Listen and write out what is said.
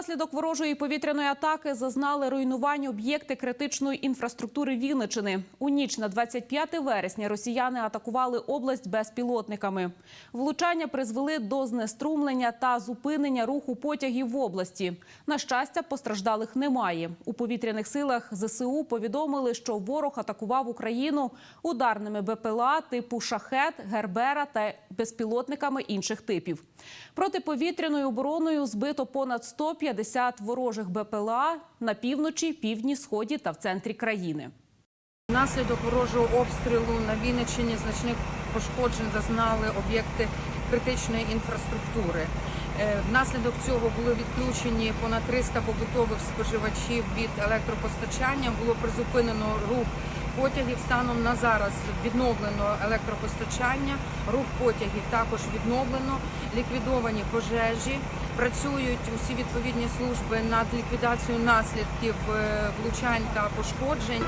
Внаслідок ворожої повітряної атаки зазнали руйнування об'єкти критичної інфраструктури Вінничини. У ніч на 25 вересня росіяни атакували область безпілотниками. Влучання призвели до знеструмлення та зупинення руху потягів в області. На щастя, постраждалих немає. У повітряних силах ЗСУ повідомили, що ворог атакував Україну ударними БПЛА типу шахет, гербера та безпілотниками інших типів. Протиповітряною обороною збито понад 150 ворожих БПЛА на півночі, півдні, сході та в центрі країни. Внаслідок ворожого обстрілу на Вінниччині значних пошкоджень зазнали об'єкти критичної інфраструктури. Е, Внаслідок цього були відключені понад 300 побутових споживачів від електропостачання. Було призупинено рух потягів. Станом на зараз відновлено електропостачання. Рух потягів також відновлено. Ліквідовані пожежі. Працюють усі відповідні служби над ліквідацією наслідків е, влучань та пошкоджень.